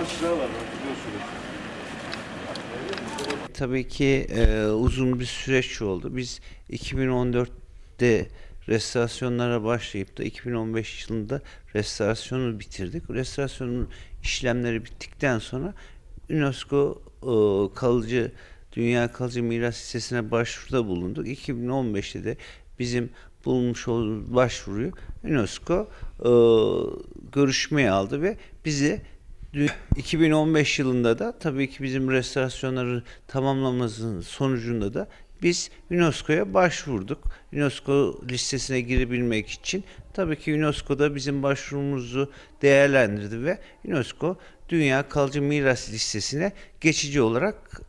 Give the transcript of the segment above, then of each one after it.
amaçları var biliyorsunuz. Tabii ki e, uzun bir süreç oldu. Biz 2014'te restorasyonlara başlayıp da 2015 yılında restorasyonu bitirdik. Restorasyonun işlemleri bittikten sonra UNESCO e, kalıcı Dünya Kalıcı Miras Listesi'ne başvuruda bulunduk. 2015'te de bizim bulmuş olduğumuz başvuruyu UNESCO e, görüşmeye aldı ve bizi 2015 yılında da tabii ki bizim restorasyonları tamamlamamızın sonucunda da biz UNESCO'ya başvurduk. UNESCO listesine girebilmek için tabii ki UNESCO da bizim başvurumuzu değerlendirdi ve UNESCO Dünya Kalıcı Miras listesine geçici olarak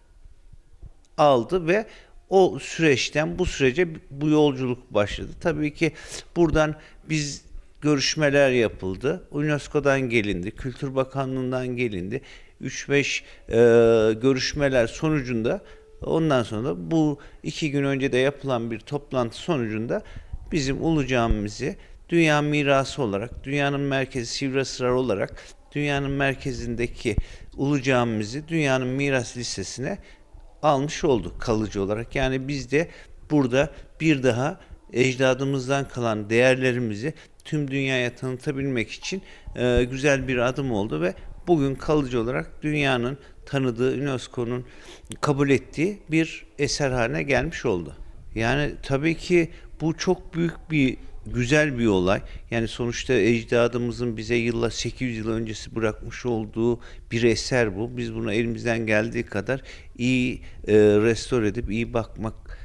aldı ve o süreçten bu sürece bu yolculuk başladı. Tabii ki buradan biz görüşmeler yapıldı. UNESCO'dan gelindi, Kültür Bakanlığı'ndan gelindi. 3-5 e, görüşmeler sonucunda ondan sonra bu iki gün önce de yapılan bir toplantı sonucunda bizim Ulu Camimizi dünya mirası olarak, dünyanın merkezi Sivriasrar olarak dünyanın merkezindeki Ulu Camimizi dünyanın miras listesine almış olduk kalıcı olarak. Yani biz de burada bir daha ecdadımızdan kalan değerlerimizi tüm dünyaya tanıtabilmek için e, güzel bir adım oldu ve bugün kalıcı olarak dünyanın tanıdığı UNESCO'nun kabul ettiği bir eser haline gelmiş oldu. Yani tabii ki bu çok büyük bir güzel bir olay. Yani sonuçta ecdadımızın bize yılla 800 yıl öncesi bırakmış olduğu bir eser bu. Biz bunu elimizden geldiği kadar iyi e, restore edip iyi bakmak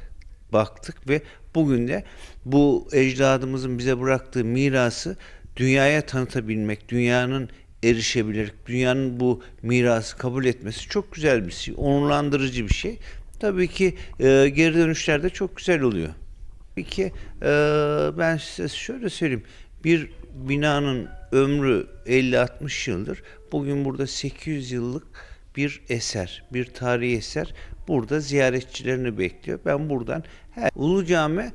baktık ve bugün de bu ecdadımızın bize bıraktığı mirası dünyaya tanıtabilmek, dünyanın erişebilir, dünyanın bu mirası kabul etmesi çok güzel bir şey, onurlandırıcı bir şey. Tabii ki e, geri dönüşler de çok güzel oluyor. Tabii ki e, ben size şöyle söyleyeyim. Bir binanın ömrü 50-60 yıldır. Bugün burada 800 yıllık bir eser, bir tarihi eser burada ziyaretçilerini bekliyor. Ben buradan her, Ulu Cami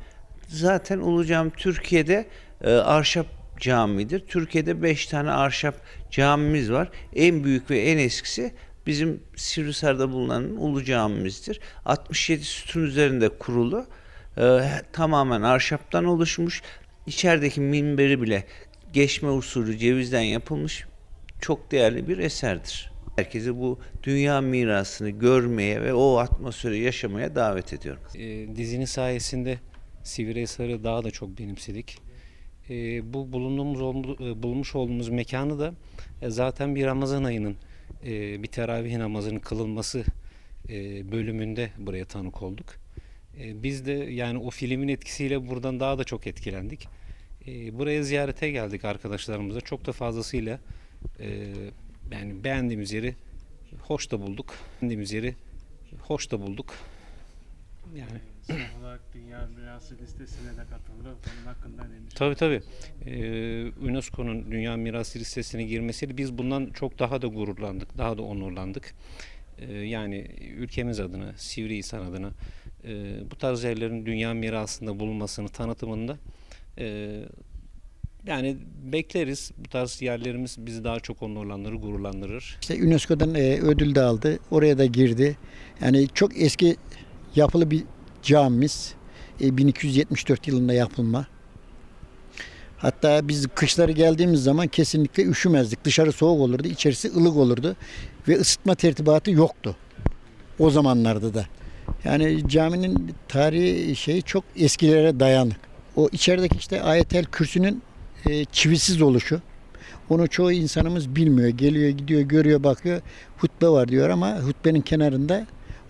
zaten Ulu Cami Türkiye'de e, arşap camidir. Türkiye'de 5 tane arşap camimiz var. En büyük ve en eskisi bizim Sivrisar'da bulunan Ulu Camimizdir. 67 sütun üzerinde kurulu. e, tamamen arşaptan oluşmuş. İçerideki minberi bile geçme usulü cevizden yapılmış çok değerli bir eserdir. Herkesi bu dünya mirasını görmeye ve o atmosferi yaşamaya davet ediyorum. E, dizinin sayesinde Sivrihisar'ı daha da çok benimsedik. E, bu bulunduğumuz e, bulmuş olduğumuz mekanı da e, zaten bir Ramazan ayının e, bir teravih namazının kılınması e, bölümünde buraya tanık olduk. E, biz de yani o filmin etkisiyle buradan daha da çok etkilendik. E, buraya ziyarete geldik arkadaşlarımızla. Çok da fazlasıyla e, yani beğendiğimiz yeri hoş da bulduk. Beğendiğimiz yeri hoş da bulduk. Yani Son olarak Dünya Mirası listesine de katıldı. Onun hakkında ne? Tabii tabii. Ee, UNESCO'nun Dünya Mirası listesine girmesiyle biz bundan çok daha da gururlandık, daha da onurlandık. Ee, yani ülkemiz adına, Sivrihisar adına e, bu tarz yerlerin dünya mirasında bulunmasını, tanıtımında e, yani bekleriz. Bu tarz yerlerimiz bizi daha çok onurlandırır, gururlandırır. İşte UNESCO'dan e, ödül de aldı. Oraya da girdi. Yani çok eski yapılı bir camimiz. E, 1274 yılında yapılma. Hatta biz kışları geldiğimiz zaman kesinlikle üşümezdik. Dışarı soğuk olurdu, içerisi ılık olurdu ve ısıtma tertibatı yoktu. O zamanlarda da. Yani caminin tarihi şeyi çok eskilere dayanık. O içerideki işte ayetel kürsünün e, çivisiz oluşu. Onu çoğu insanımız bilmiyor. Geliyor, gidiyor, görüyor, bakıyor. Hutbe var diyor ama hutbenin kenarında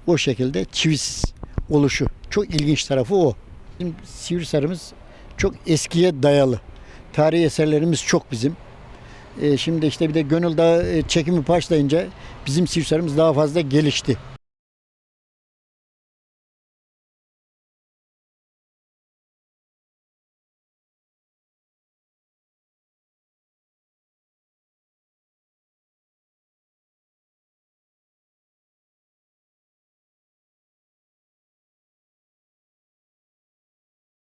o şekilde çivisiz oluşu. Çok ilginç tarafı o. Bizim Sivrisar'ımız çok eskiye dayalı. Tarihi eserlerimiz çok bizim. E, şimdi işte bir de Gönül Dağı e, çekimi başlayınca bizim Sivrisar'ımız daha fazla gelişti.